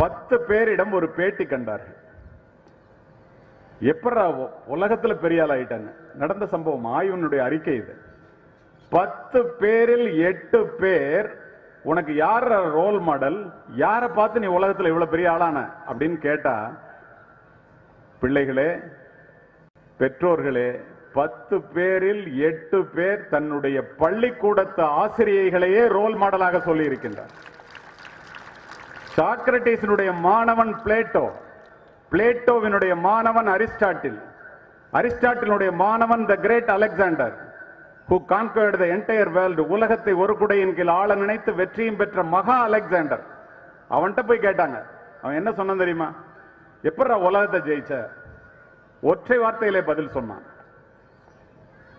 பத்து பேரிடம் ஒரு பேட்டி கண்டார்கள். எப்படா உலகத்துல பெரிய ஆள் ஆயிட்டாங்க. நடந்த சம்பவம் ஆய்வினுடைய அறிக்கை இது. பத்து பேரில் எட்டு பேர் உனக்கு யார் ரோல் மாடல் யாரை பார்த்து நீ உலகத்துல இவ்வளவு பெரிய ஆளான? அப்படின்னு கேட்டா பிள்ளைகளே பெற்றோர்களே பத்து பேரில் எட்டு பேர் தன்னுடைய பள்ளிக்கூடத்து ஆசிரியைகளையே ரோல் மாடலாக சொல்லி இருக்கின்றார் சாக்ரட்டிஸினுடைய மாணவன் பிளேட்டோ பிளேட்டோவினுடைய மாணவன் அரிஸ்டாட்டில். அரிஸ்டாட்டிலுடைய மாணவன் the great Alexander who conquered the entire world உலகத்தை ஒரு குடையின் கீழ் ஆள நினைத்து வெற்றியும் பெற்ற மகா அலெக்சாண்டர் அவன்கிட்ட போய் கேட்டாங்க. அவன் என்ன சொன்னான் தெரியுமா? எப்படா உலகத்தை ஜெயிச்ச? ஒற்றை வார்த்தையிலே பதில் சொன்னான்.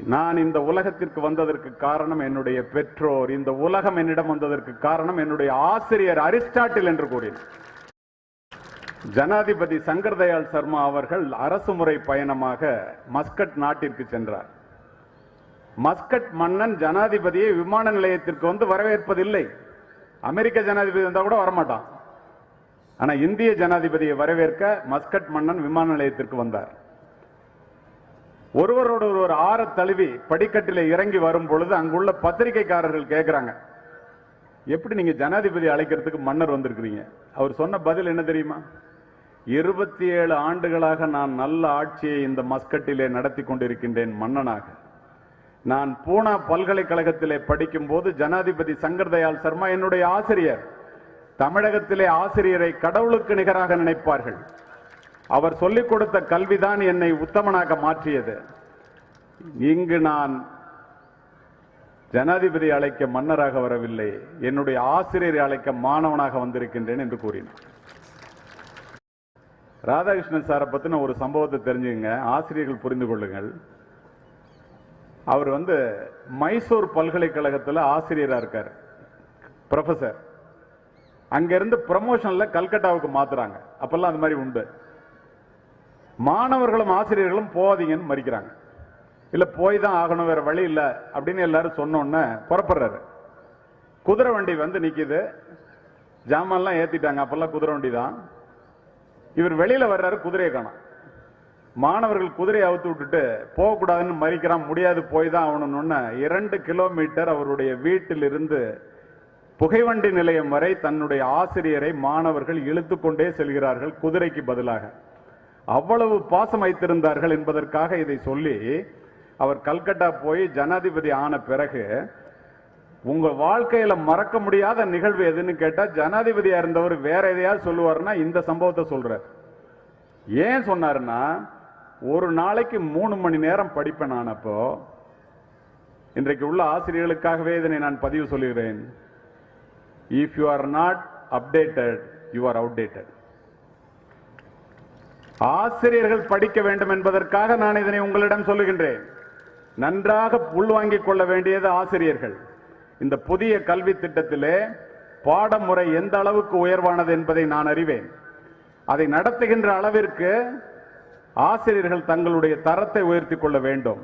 நான் இந்த உலகத்திற்கு வந்ததற்கு காரணம் என்னுடைய பெற்றோர் இந்த உலகம் என்னிடம் வந்ததற்கு காரணம் என்னுடைய ஆசிரியர் அரிஸ்டாட்டில் என்று கூறினார். ஜனாதிபதி சங்கர் தயாள் சர்மா அவர்கள் அரசு முறை பயணமாக மஸ்கட் நாட்டிற்கு சென்றார். மஸ்கட் மன்னன் ஜனாதிபதியை விமான நிலையத்திற்கு வந்து வரவேற்பதில்லை. அமெரிக்க ஜனாதிபதி வந்தா கூட வரமாட்டான். ஆனா இந்திய ஜனாதிபதியை வரவேற்க மஸ்கட் மன்னன் விமான நிலையத்திற்கு வந்தார். ஒருவரோடு ஒருவர் ஆற தழுவி படிக்கட்டில இறங்கி வரும் பொழுது அங்குள்ள பத்திரிகைக்காரர்கள் கேட்கிறாங்க எப்படி நீங்க ஜனாதிபதி அழைக்கிறதுக்கு மன்னர் வந்திருக்கிறீங்க? அவர் சொன்ன பதில் என்ன தெரியுமா? இருபத்தி ஏழு ஆண்டுகளாக நான் நல்ல ஆட்சியை இந்த மஸ்கட்டிலே நடத்தி கொண்டிருக்கின்றேன் மன்னனாக. நான் பூனா பல்கலைக்கழகத்திலே படிக்கும் போது ஜனாதிபதி சங்கர்தயாள் சர்மா என்னுடைய ஆசிரியர். தமிழகத்திலே ஆசிரியரை கடவுளுக்கு நிகராக நினைப்பார்கள். அவர் சொல்லிக் கொடுத்த கல்விதான் என்னை உத்தமனாக மாற்றியது. இங்கு நான் ஜனாதிபதி அழைக்க மன்னராக வரவில்லை என்னுடைய ஆசிரியரை அழைக்க மாணவனாக வந்திருக்கின்றேன் என்று கூறினார். ராதாகிருஷ்ணன் சாரை பற்றின ஒரு சம்பவத்தை தெரிஞ்சுங்க ஆசிரியர்கள் புரிந்து கொள்ளுங்கள். அவர் வந்து மைசூர் பல்கலைக்கழகத்தில் ஆசிரியராக இருக்கார் ப்ரொஃபசர் அங்கேருந்து ப்ரமோஷனில் கல்கட்டாவுக்கு மாற்றுறாங்க அப்போல்லாம் அந்த மாதிரி உண்டு. மாணவர்களும் ஆசிரியர்களும் போகாதீங்கன்னு மறிக்கிறாங்க. இல்ல போய் தான் ஆகணும் வேற வழி இல்ல அப்படின்னு எல்லாரும் சொன்னோன்னே புறப்படுறாரு. குதிரை வண்டி வந்து நிக்குது. ஜாமான்லாம் ஏத்திட்டாங்க அப்பெல்லாம் குதிரை வண்டி தான். இவர் வெளியில வர்றாரு குதிரையை காணும். மாணவர்கள் குதிரையை அவுத்து விட்டுட்டு போகக்கூடாதுன்னு மறிக்கிறான் முடியாது போய் தான் ஆகணும்னு இரண்டு கிலோமீட்டர் அவருடைய வீட்டிலிருந்து புகைவண்டி நிலையம் வரை தன்னுடைய ஆசிரியரை மாணவர்கள் இழுத்து கொண்டே செல்கிறார்கள் குதிரைக்கு பதிலாக. அவ்வளவு பாசம் வைத்திருந்தார்கள் என்பதற்காக இதை சொல்லி அவர் கல்கட்டா போய் ஜனாதிபதி ஆன பிறகு உங்க வாழ்க்கையில மறக்க முடியாத நிகழ்வு எதுன்னு கேட்டா ஜனாதிபதியா இருந்தவர் வேற எதையாவது சொல்லுவாருன்னா இந்த சம்பவத்தை சொல்றார். ஏன் சொன்னாருன்னா ஒரு நாளைக்கு மூணு மணி நேரம் படிப்பேன் நான் அப்போ இன்றைக்கு உள்ள ஆசிரியர்களுக்காகவே இதனை நான் பதிவு சொல்லுகிறேன் if you are not updated you are outdated ஆசிரியர்கள் படிக்க வேண்டும் என்பதற்காக நான் இதனை உங்களிடம் சொல்லுகின்றேன். நன்றாக உள்வாங்கிக் கொள்ள வேண்டியது ஆசிரியர்கள். இந்த புதிய கல்வி திட்டத்திலே பாடமுறை எந்த அளவுக்கு உயர்வானது என்பதை நான் அறிவேன். அதை நடத்துகின்ற அளவிற்கு ஆசிரியர்கள் தங்களுடைய தரத்தை உயர்த்திக் கொள்ள வேண்டும்.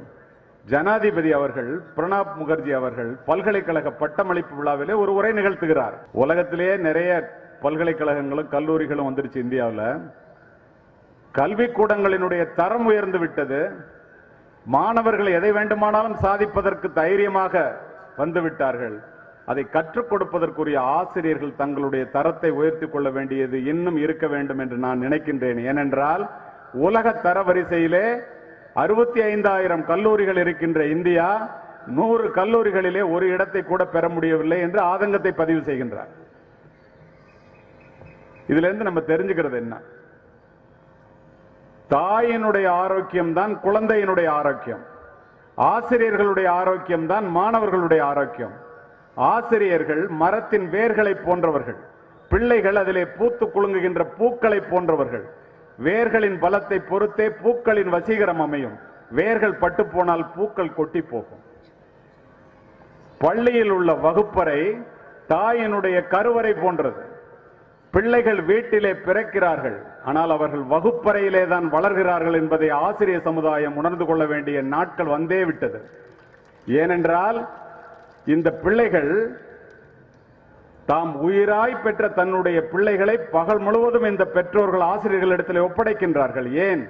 ஜனாதிபதி அவர்கள் பிரணாப் முகர்ஜி அவர்கள் பல்கலைக்கழக பட்டமளிப்பு விழாவிலே ஒரு உரை நிகழ்த்துகிறார். உலகத்திலேயே நிறைய பல்கலைக்கழகங்களும் கல்லூரிகளும் வந்துருச்சு இந்தியாவில். கல்விக்கூடங்களினுடைய தரம் உயர்ந்து விட்டது. மாணவர்கள் எதை வேண்டுமானாலும் சாதிப்பதற்கு தைரியமாக வந்துவிட்டார்கள் அதை கற்றுக் கொடுப்பதற்குரிய ஆசிரியர்கள் தங்களுடைய தரத்தை உயர்த்தி கொள்ள வேண்டியது இன்னும் இருக்க வேண்டும் என்று நான் நினைக்கின்றேன். ஏனென்றால் உலக தரவரிசையிலே அறுபத்தி ஐந்தாயிரம் கல்லூரிகள் இருக்கின்ற இந்தியா நூறு கல்லூரிகளிலே ஒரு இடத்தை கூட பெற முடியவில்லை என்று ஆதங்கத்தை பதிவு செய்கின்றார். இதுல இருந்து நம்ம தெரிஞ்சுக்கிறது என்ன? தாயினுடைய ஆரோக்கியம் தான் குழந்தையினுடைய ஆரோக்கியம். ஆசிரியர்களுடைய ஆரோக்கியம் தான் மாணவர்களுடைய ஆரோக்கியம். ஆசிரியர்கள் மரத்தின் வேர்களை போன்றவர்கள். பிள்ளைகள் அதிலே பூத்து குலுங்குகின்ற பூக்களை போன்றவர்கள். வேர்களின் பலத்தை பொறுத்தே பூக்களின் வசீகரம் அமையும். வேர்கள் பட்டு போனால் பூக்கள் கொட்டி போகும். பள்ளியில் உள்ள வகுப்பறை தாயினுடைய கருவறை போன்றது. பிள்ளைகள் வீட்டிலே பிறக்கிறார்கள். ஆனால் அவர்கள் வகுப்பறையிலே தான் வளர்கிறார்கள் என்பதை ஆசிரிய சமுதாயம் உணர்ந்து கொள்ள வேண்டிய நாட்கள் வந்தே விட்டது. ஏனென்றால் இந்த பிள்ளைகள் தாம் உயிராய் பெற்ற தன்னுடைய பிள்ளைகளை பகல் முழுவதும் இந்த பெற்றோர்கள் ஆசிரியர்களிடத்தில் ஒப்படைக்கின்றார்கள். ஏன்?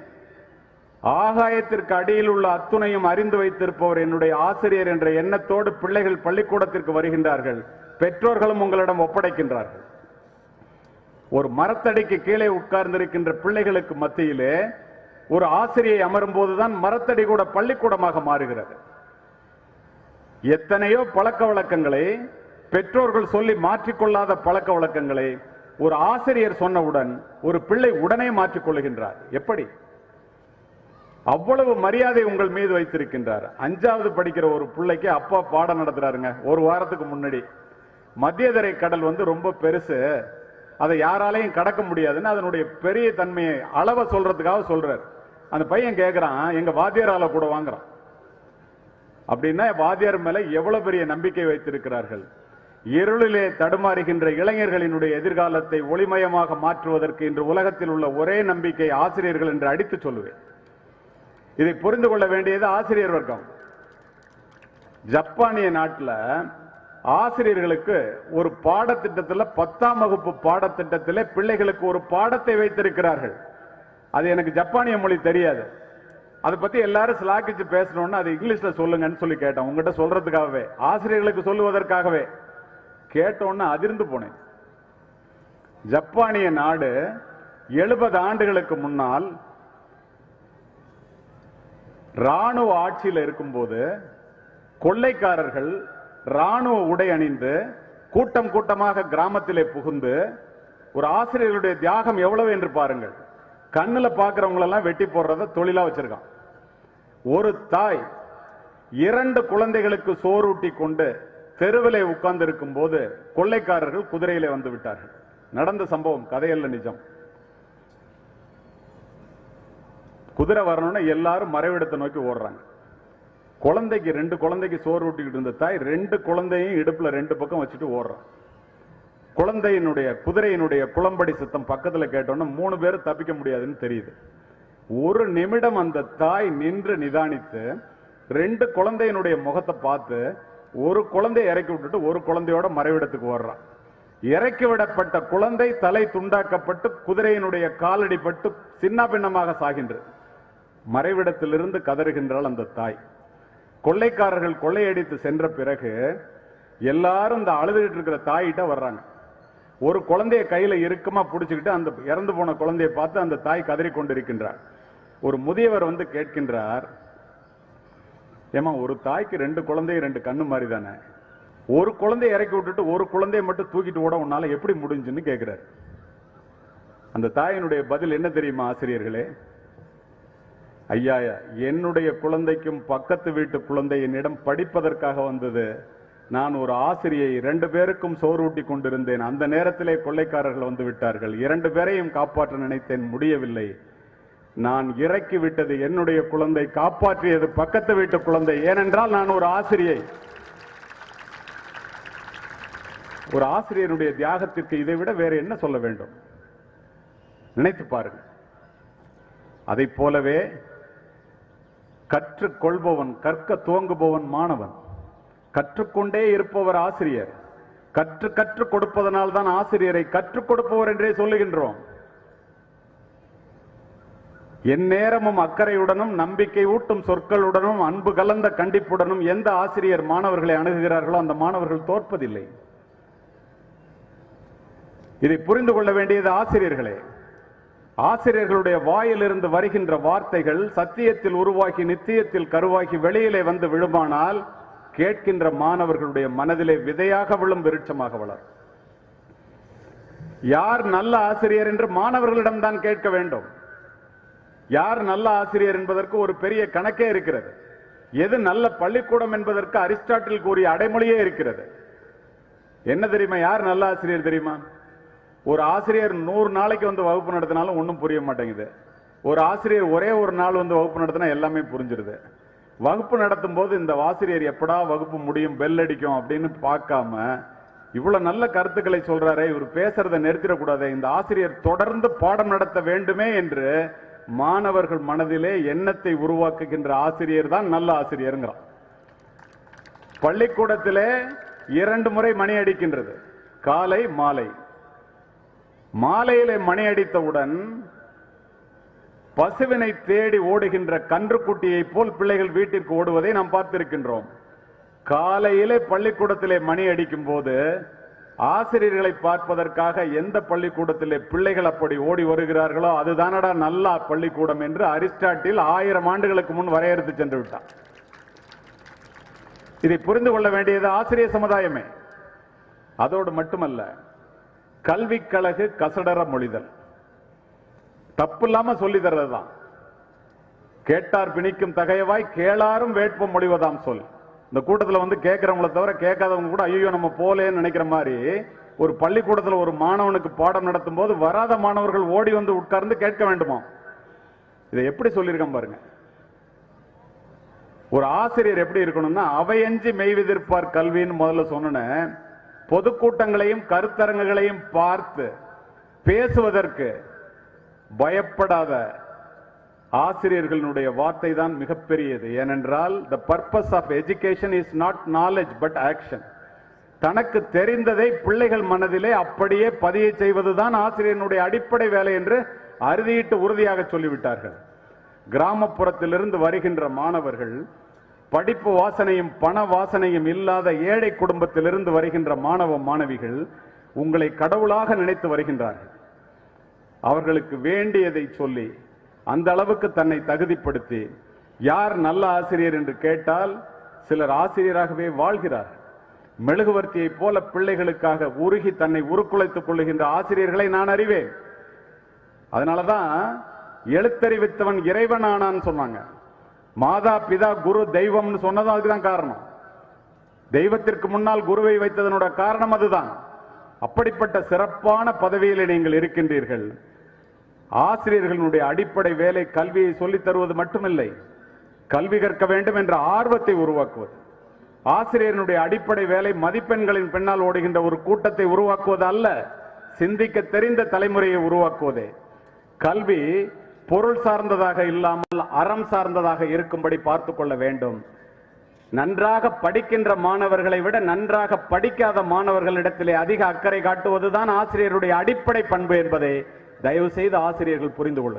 ஆகாயத்திற்கு அடியில் உள்ள அத்துணையும் அறிந்து வைத்திருப்பவர் என்னுடைய ஆசிரியர் என்ற எண்ணத்தோடு பிள்ளைகள் பள்ளிக்கூடத்திற்கு வருகின்றார்கள். பெற்றோர்களும் உங்களிடம் ஒப்படைக்கின்றார்கள். ஒரு மரத்தடிக்கு கீழே உட்கார்ந்திருக்கின்ற பிள்ளைகளுக்கு மத்தியிலே ஒரு ஆசிரியை அமரும் போதுதான் மரத்தடி கூட பள்ளிக்கூடமாக மாறுகிறது. எத்தனையோ பழக்க வழக்கங்களை பெற்றோர்கள் சொல்லி மாற்றிக்கொள்ளாத பழக்க வழக்கங்களை ஒரு ஆசிரியர் சொன்னவுடன் ஒரு பிள்ளை உடனே மாற்றிக்கொள்கின்றார். எப்படி? அவ்வளவு மரியாதை உங்கள் மீது வைத்திருக்கின்றார். அஞ்சாவது படிக்கிற ஒரு பிள்ளைக்கு அப்பா பாடம் நடத்துறாருங்க ஒரு வாரத்துக்கு முன்னாடி. மத்தியதரை கடல் வந்து ரொம்ப பெருசு. அதை யாராலையும் கடக்க முடியாதுன்னு அதனுடைய பெரிய தன்மையை அளவை சொல்றதுக்காக சொல்றாரு. அந்த பையன் கேட்கறான் எங்க வாத்தியாரால கூட வாங்குறான். அப்படின்னா வாத்தியார் மேல எவ்வளவு பெரிய நம்பிக்கை வைத்திருக்கிறார்கள். இருளிலே தடுமாறுகின்ற இளைஞர்களினுடைய எதிர்காலத்தை ஒளிமயமாக மாற்றுவதற்கு இன்று உலகத்தில் உள்ள ஒரே நம்பிக்கை ஆசிரியர்கள் என்று அடித்து சொல்லுவேன். இதை புரிந்து கொள்ள வேண்டியது ஆசிரியர் வர்க்கம். ஜப்பானிய நாட்டுல ஆசிரியர்களுக்கு ஒரு பாடத்திட்டத்தில் பத்தாம் வகுப்பு பாடத்திட்டத்தில் பிள்ளைகளுக்கு ஒரு பாடத்தை வைத்திருக்கிறார்கள். அது எனக்கு ஜப்பானிய மொழி தெரியாது. அதை பத்தி எல்லாரும் சிலாக்கிச்சு பேசணும்னு அது இங்கிலீஷ்ல சொல்லுங்கன்னு சொல்லி கேட்டேன். உங்ககிட்ட சொல்றதுக்காகவே ஆசிரியர்களுக்கு சொல்லுவதற்காகவே. கேட்டோன்னு அதிர்ந்து போனேன். ஜப்பானிய நாடு எழுபது ஆண்டுகளுக்கு முன்னால் ராணுவ ஆட்சியில் இருக்கும்போது கொள்ளைக்காரர்கள் ராணுவ உடை அணிந்து கூட்டம் கூட்டமாக கிராமத்திலே புகுந்து ஒரு ஆசிரியர்களுடைய தியாகம் எவ்வளவு என்று பாருங்கள். கண்ணுல பார்க்குறவங்களெல்லாம் வெட்டி போடுறத தொழிலா வச்சிருக்கான். ஒரு தாய் இரண்டு குழந்தைகளுக்கு சோறூட்டி கொண்டு தெருவிலே உட்கார்ந்து இருக்கும் போது கொள்ளைக்காரர்கள் குதிரையிலே வந்து விட்டார்கள். நடந்த சம்பவம் கதையல்ல நிஜம். குதிரை வரணும்னு எல்லாரும் மறைவிடத்தை நோக்கி ஓடுறாங்க. குழந்தைக்கு ரெண்டு குழந்தைக்கு சோறு ஊட்டிக்கிட்டு இருந்த தாய் ரெண்டு குழந்தையும் இடுப்புல ரெண்டு பக்கம் வச்சுட்டு ஓடுறான் குழந்தையினுடைய குதிரையினுடைய குளம்படி சத்தம் பக்கத்துல கேட்டோன்னா மூணு பேரும் தப்பிக்க முடியாதுன்னு தெரியுது. ஒரு நிமிடம் அந்த தாய் நின்று நிதானித்து ரெண்டு குழந்தையினுடைய முகத்தை பார்த்து ஒரு குழந்தையை இறக்கி விட்டுட்டு ஒரு குழந்தையோட மறைவிடத்துக்கு ஓடுறான் இறக்கி விடப்பட்ட குழந்தை தலை துண்டாக்கப்பட்டு குதிரையினுடைய காலடிப்பட்டு சின்ன பின்னமாக சாகின்றது. மறைவிடத்திலிருந்து கதறுகின்றாள் அந்த தாய். கொள்ளைக்காரர்கள் கொள்ளையடித்து சென்ற பிறகு எல்லாரும் இந்த அழுதுகிட்டு இருக்கிற தாயிட்ட வர்றாங்க. ஒரு குழந்தைய கையில இறுக்கமா பிடிச்சுக்கிட்டு அந்த இறந்து போன குழந்தையை பார்த்து அந்த தாய் கதறி கொண்டிருக்கின்றார் ஒரு முதியவர் வந்து கேட்கின்றார் ஏமா ஒரு தாய்க்கு ரெண்டு குழந்தை ரெண்டு கண்ணு மாதிரி தானே ஒரு குழந்தைய இறக்கி விட்டுட்டு ஒரு குழந்தைய மட்டும் தூக்கிட்டு ஓட உன்னால எப்படி முடிஞ்சுன்னு கேட்கிறார் அந்த தாயினுடைய பதில் என்ன தெரியுமா ஆசிரியர்களே? ஐயா என்னுடைய குழந்தைக்கும் பக்கத்து வீட்டு குழந்தை என்னிடம் படிப்பதற்காக வந்தது. நான் ஒரு ஆசிரியை இரண்டு பேருக்கும் சோறூட்டி கொண்டிருந்தேன். அந்த நேரத்திலே கொள்ளைக்காரர்கள் வந்து விட்டார்கள். இரண்டு பேரையும் காப்பாற்ற நினைத்தேன். முடியவில்லை. நான் இறக்கி விட்டது என்னுடைய குழந்தை காப்பாற்றியது பக்கத்து வீட்டு குழந்தை. ஏனென்றால் நான் ஒரு ஆசிரியை. ஒரு ஆசிரியருடைய தியாகத்திற்கு இதை விட வேற என்ன சொல்ல வேண்டும்? நினைத்து பாருங்கள். அதைப் போலவே கற்றுக்கொள்பவன் கற்க துவங்குபவன் மாணவன். கற்றுக்கொண்டே இருப்பவர் ஆசிரியர். கற்று கற்றுக் கொடுப்பதனால் தான் ஆசிரியரை கற்றுக் கொடுப்பவர் என்றே சொல்லுகின்றோம். எந்நேரமும் அக்கறையுடனும் நம்பிக்கை ஊட்டும் சொற்களுடனும் அன்பு கலந்த கண்டிப்புடனும் எந்த ஆசிரியர் மாணவர்களை அணுகுகிறார்களோ அந்த மாணவர்கள் தோற்பதில்லை. இதை புரிந்து கொள்ள வேண்டியது ஆசிரியர்களே. ஆசிரியர்களுடைய வாயிலிருந்து வருகின்ற வார்த்தைகள் சத்தியத்தில் உருவாகி நித்தியத்தில் கருவாகி வெளியிலே வந்து விழுமானால் கேட்கின்ற மாணவர்களுடைய மனதிலே விதையாக விழும் விருட்சமாக வளர் யார் நல்ல ஆசிரியர் என்று மாணவர்களிடம் தான் கேட்க வேண்டும். யார் நல்ல ஆசிரியர் என்பதற்கு ஒரு பெரிய கணக்கே இருக்கிறது. எது நல்ல பள்ளிக்கூடம் என்பதற்கு அரிஸ்டாட்டில் கூறிய அடைமொழியே இருக்கிறது. என்ன தெரியுமா? யார் நல்ல ஆசிரியர் தெரியுமா? ஒரு ஆசிரியர் நூறு நாளைக்கு வந்து வகுப்பு நடத்தினாலும் ஒன்றும் புரிய மாட்டேங்குது. ஒரு ஆசிரியர் ஒரே ஒரு நாள் வந்து வகுப்பு நடத்தினா எல்லாமே புரிஞ்சிருது. வகுப்பு நடத்தும் போது இந்த ஆசிரியர் எப்படா வகுப்பு முடியும் பெல் அடிக்கும் அப்படின்னு பார்க்காம இவ்வளவு நல்ல கருத்துக்களை சொல்றாரே இவர் பேசுறதை நிறுத்திடக்கூடாது இந்த ஆசிரியர் தொடர்ந்து பாடம் நடத்த வேண்டுமே என்று மாணவர்கள் மனதிலே எண்ணத்தை உருவாக்குகின்ற ஆசிரியர் தான் நல்ல ஆசிரியருங்கிறான் பள்ளிக்கூடத்திலே இரண்டு முறை மணி அடிக்கின்றது. காலை மாலை. மாலையிலே மணி அடித்தவுடன் பசுவினை தேடி ஓடுகின்ற கன்றுக்குட்டியை போல் பிள்ளைகள் வீட்டிற்கு ஓடுவதை நாம் பார்த்திருக்கின்றோம். காலையிலே பள்ளிக்கூடத்திலே மணி அடிக்கும் போது ஆசிரியர்களை பார்ப்பதற்காக எந்த பள்ளிக்கூடத்திலே பிள்ளைகள் அப்படி ஓடி வருகிறார்களோ அதுதானடா நல்ல பள்ளிக்கூடம் என்று அரிஸ்டாட்டில் ஆயிரம் ஆண்டுகளுக்கு முன் வரையறுத்து சென்று விட்டான். இதை புரிந்து கொள்ள வேண்டியது ஆசிரியர் சமுதாயமே. அதோடு மட்டுமல்ல கல்வி கழகு கசடர மொழிதல். தப்பு இல்லாம சொல்லி தர்றதுதான். கேட்டார் பிணிக்கும் தகையவாய் கேளாரும் வேட்பம் மொழிவதாம் சொல். இந்த கூட்டத்தில் வந்து கேட்கறவங்கள தவிர கேட்காதவங்க கூட ஐயோ நம்ம போலேன்னு நினைக்கிற மாதிரி ஒரு பள்ளிக்கூடத்தில் ஒரு மாணவனுக்கு பாடம் நடத்தும் போது வராத மாணவர்கள் ஓடி வந்து உட்கார்ந்து கேட்க வேண்டுமா? இதை எப்படி சொல்லியிருக்கேன் பாருங்க. ஒரு ஆசிரியர் எப்படி இருக்கணும்னா அவையஞ்சி மெய்விதிர்ப்பார் கல்வின்னு முதல்ல சொன்னேன் பொதுக்கூட்டங்களையும் கருத்தரங்குகளையும் பார்த்து பேசுவதற்கு பயப்படாத ஆசிரியர்களுடைய வார்த்தை தான் மிகப்பெரியது. ஏனென்றால் the purpose of education is not knowledge but action தனக்கு தெரிந்ததை பிள்ளைகள் மனதிலே அப்படியே பதிய செய்வதுதான் ஆசிரியனுடைய அடிப்படை வேலை என்று அறுதியிட்டு உறுதியாக சொல்லிவிட்டார்கள். கிராமப்புறத்திலிருந்து வருகின்ற மாணவர்கள் படிப்பு வாசனையும் பண வாசனையும் இல்லாத ஏழை குடும்பத்திலிருந்து வருகின்ற மாணவ மாணவிகள் உங்களை கடவுளாக நினைத்து வருகின்றார்கள். அவர்களுக்கு வேண்டியதை சொல்லி அந்த அளவுக்கு தன்னை தகுதிப்படுத்தி யார் நல்ல ஆசிரியர் என்று கேட்டால் சிலர் ஆசிரியராகவே வாழ்கிறார். மெழுகுவர்த்தியைப் போல பிள்ளைகளுக்காக உருகி தன்னை உருக்குலைத்துக் கொள்ளுகின்ற ஆசிரியர்களை நான் அறிவேன். அதனாலதான் எழுத்தறிவித்தவன் இறைவனானான்னு சொன்னாங்க. மாதா பிதா குரு தெய்வம்னு சொன்னதும் அதுக்குதான் காரணம். தெய்வத்திற்கு முன்னால் குருவை வைத்ததனோட காரணம் அதுதான். அப்படிப்பட்ட சிறப்பான பதவியில் நீங்கள் இருக்கின்றீர்கள். ஆசிரியர்களுடைய அடிப்படை வேலை கல்வியை சொல்லித் தருவது மட்டுமில்லை. கல்வி கற்க வேண்டும் என்ற ஆர்வத்தை உருவாக்குவது. ஆசிரியர்களுடைய அடிப்படை வேலை மதிப்பெண்களின் பின்னால் ஓடுகின்ற ஒரு கூட்டத்தை உருவாக்குவது அல்ல சிந்திக்க தெரிந்த தலைமுறையை உருவாக்குவதே. கல்வி பொருள் சார்ந்ததாக இல்லாமல் அறம் சார்ந்ததாக இருக்கும்படி பார்த்து கொள்ள வேண்டும். நன்றாக படிக்கின்ற மாணவர்களை விட நன்றாக படிக்காத மாணவர்களிடத்திலே அதிக அக்கறை காட்டுவதுதான் ஆசிரியருடைய அடிப்படை பண்பு என்பதை தயவு செய்து ஆசிரியர்கள் புரிந்து கொள்ளுங்கள்.